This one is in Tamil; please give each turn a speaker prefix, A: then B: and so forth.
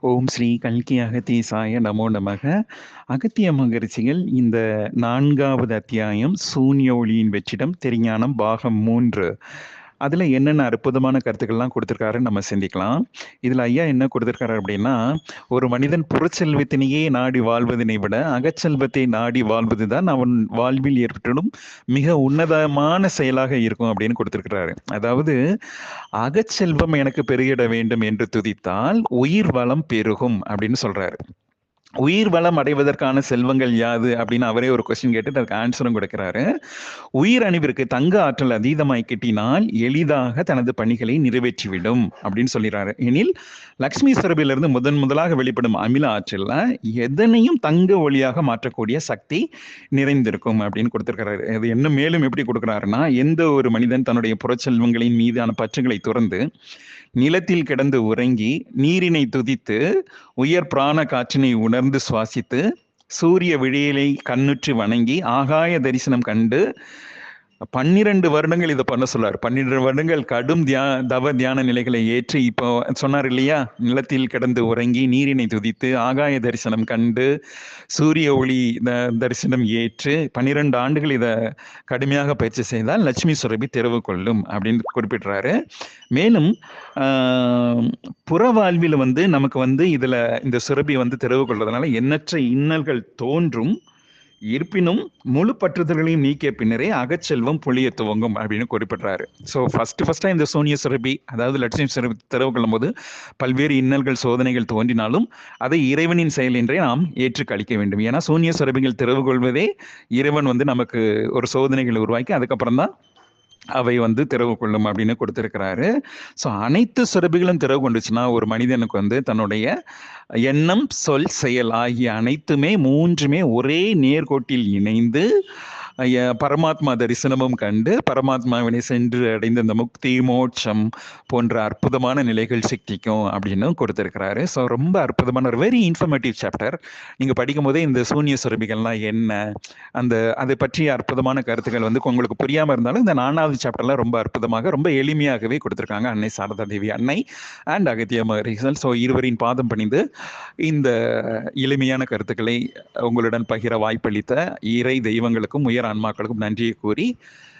A: ஓம் ஸ்ரீ கல்கி அகத்தீசாய நமோ நமக. அகத்திய மகரிஷிகள் இந்த நான்காவது அத்தியாயம் சூன்ய ஒளியின் வெற்றிடம் தெரிஞானம் பாகம் மூன்று. அதில் என்னென்ன அற்புதமான கருத்துக்கள்லாம் கொடுத்துருக்காருன்னு நம்ம சிந்திக்கலாம். இதில் ஐயா என்ன கொடுத்துருக்காரு அப்படின்னா ஒரு மனிதன் புறச்செல்வத்தினையே நாடி வாழ்வதனை விட அகச்செல்வத்தை நாடி வாழ்வது தான் அவன் வாழ்வில் ஏற்படும் மிக உன்னதமான செயலாக இருக்கும் அப்படின்னு கொடுத்துருக்கிறாரு. அதாவது அகச்செல்வம் எனக்கு பெருகிட வேண்டும் என்று துதித்தால் உயிர் வளம் பெருகும் அப்படின்னு சொல்றாரு. உயிர் வளம் அடைவதற்கான செல்வங்கள் யாது அப்படின்னு அவரே ஒரு கொஸ்டின் கேட்டு அதுக்கு ஆன்சரும் கொடுக்கிறாரு. உயிர் அணிவிற்கு தங்க ஆற்றல் அதீதமாய் கிட்டினால் எளிதாக தனது பணிகளை நிறைவேற்றிவிடும் அப்படின்னு சொல்லிடுறாரு எனில் லக்ஷ்மி சுரபிலிருந்து முதன் முதலாக வெளிப்படும் அமில ஆற்றல்ல எதனையும் தங்க ஒளியாக மாற்றக்கூடிய சக்தி நிறைந்திருக்கும் அப்படின்னு கொடுத்திருக்கிறாரு. அது என்ன மேலும் எப்படி கொடுக்குறாருன்னா எந்த ஒரு மனிதன் தன்னுடைய புறச்செல்வங்களின் மீதான பற்றுகளை துறந்து நிலத்தில் கிடந்து உறங்கி நீரினை துதித்து உயர் பிராண காற்றினை உணர்ந்து சுவாசித்து சூரிய விழியலை கண்ணுற்று வணங்கி ஆகாய தரிசனம் கண்டு பன்னிரண்டு வருடங்கள் இதை பண்ண சொல்லார். பன்னிரண்டு வருடங்கள் கடும் தியா தவ தியான நிலைகளை ஏற்றி இப்போ சொன்னார் இல்லையா? நிலத்தில் கிடந்து உறங்கி நீரினை துதித்து ஆகாய தரிசனம் கண்டு சூரிய ஒளி தரிசனம் ஏற்று பன்னிரண்டு ஆண்டுகள் இதை கடுமையாக பயிற்சி செய்தால் லட்சுமி சுரபி தெரிவு கொள்ளும் அப்படின்னு குறிப்பிடுறாரு. மேலும் புற வாழ்வில் வந்து நமக்கு வந்து இதில் இந்த சுரபி வந்து தெரிவு கொள்வதனால எண்ணற்ற இன்னல்கள் தோன்றும். இருப்பினும் முழு பற்றுதல்களையும் நீக்கிய பின்னரே அகச்செல்வம் பொழிய துவங்கும் அப்படின்னு குறிப்பிடுறாரு. ஸோ ஃபர்ஸ்ட் ஃபர்ஸ்டா இந்த சோனிய சுரபி அதாவது லட்சுமி சுரபி திறவு கொள்ளும் போது பல்வேறு இன்னல்கள் சோதனைகள் தோன்றினாலும் அதை இறைவனின் செயல் என்றே நாம் ஏற்றுக்களிக்க கழிக்க வேண்டும். ஏன்னா சூனிய சுரபிகள் திறவு கொள்வதே இறைவன் வந்து நமக்கு ஒரு சோதனைகளை உருவாக்கி அதுக்கப்புறம் தான் அவை வந்து திறவு கொள்ளும் அப்படின்னு கொடுத்திருக்கிறாரு. ஸோ அனைத்து சுரபிகளும் திறவு கொண்டுச்சுன்னா ஒரு மனிதனுக்கு வந்து தன்னுடைய எண்ணம் சொல் செயல் ஆகிய அனைத்துமே மூன்றுமே ஒரே நேர்கோட்டில் இணைந்து பரமாத்மா தரிசனமும் கண்டு பரமாத்மாவினை சென்று அடைந்த இந்த முக்தி மோட்சம் போன்ற அற்புதமான நிலைகள் சிக்கிக்கும் அப்படின்னு கொடுத்துருக்கிறாரு. ஸோ ரொம்ப அற்புதமான ஒரு வெரி இன்ஃபர்மேட்டிவ் சாப்டர் நீங்கள் படிக்கும் போதே இந்த சூன்ய சுரபிகள்லாம் என்ன? அந்த அதை பற்றிய அற்புதமான கருத்துக்கள் வந்து உங்களுக்கு புரியாமல் இருந்தாலும் இந்த நானாவது சாப்டர்லாம் ரொம்ப அற்புதமாக ரொம்ப எளிமையாகவே கொடுத்துருக்காங்க அன்னை சாரதா தேவி அன்னை அண்ட் அகத்திய மகரிசல் ஸோ இருவரின் பாதம் பணிந்து இந்த எளிமையான கருத்துக்களை உங்களுடன் பகிர வாய்ப்பளித்த இறை தெய்வங்களுக்கும் உயர் ஆன்மாக்களுக்கும் நன்றியை கூறி